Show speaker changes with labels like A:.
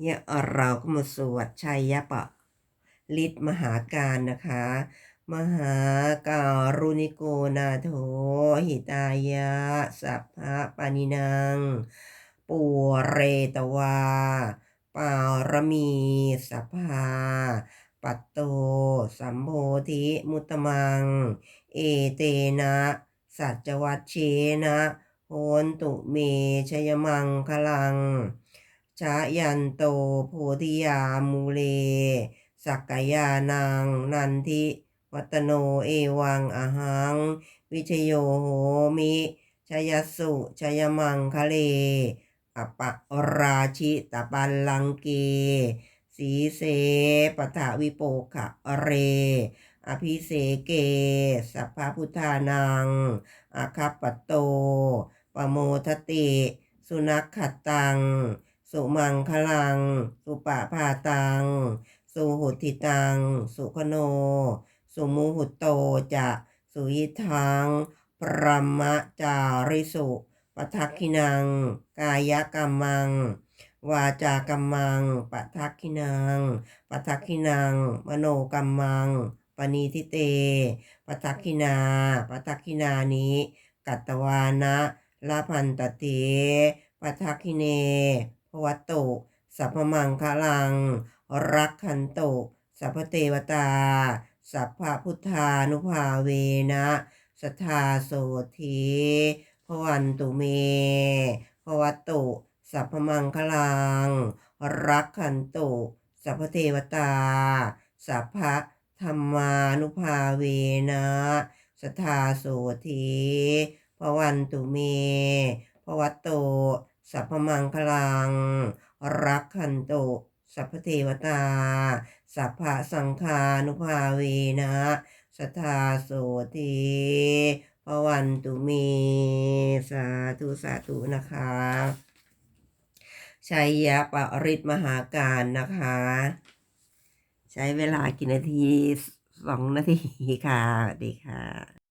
A: เนี่ยเราก็มาสวดชัยยะปะฤทธิ์มหาการนะคะ มหาการุณิโกนาโถหิตายะ สัพพะปานินัง ปูเรตวา ปารมีสัพพาปัตโต สัมโพธิมุตตมัง เอเตนะ สัจวัชเชนะโหนตุเมชยมังคลัง ชายันโตโพธิยามูเล สักกายานังนันทิ วัตโนเอวังอหัง วิชโยโหมิชยสุชยมังคะเลอปะราชิตปัลลังเก สีเสปะทะวิโปขะเร อภิเสเก สัพพพุทธานังอาคัปปโต ปโมทติ สุนัขขัดตัง สุมังคลัง สุปะพาตัง สุหุติตัง สุขโน สุมุหุตโตจะสุยิทังปรมะจาริสุปทักขินัง กายกรรมัง วาจากรรมังปทักขินังปทักขินัง มโนกรรมังปณีทิเตปทักขินาปทักขินานิกัตตวานะลาพันตเตปทักขิเน ภวตโต สัพพมังคลัง รักขันโต สัพพเทวตา สัพพพุทธานุภาเวนะสทธาโสธีพวันตุเมภวตโต สัพพมังคลัง รักขันโต สัพพเทวตา สัพพะธรรมานุภาเวนะสทธาโสธีพวันตุเมภวตโต สัพพมังคลัง รักขันโต สัพพเทวตา สัพพะสังฆานุภาเวนะสทาโสธีพวันตุเมสาธุสาธุนะคะชัยยะปริตมหาการนะคะ ใช้เวลากี่นาทีสองนาทีค่ะ ดีค่ะ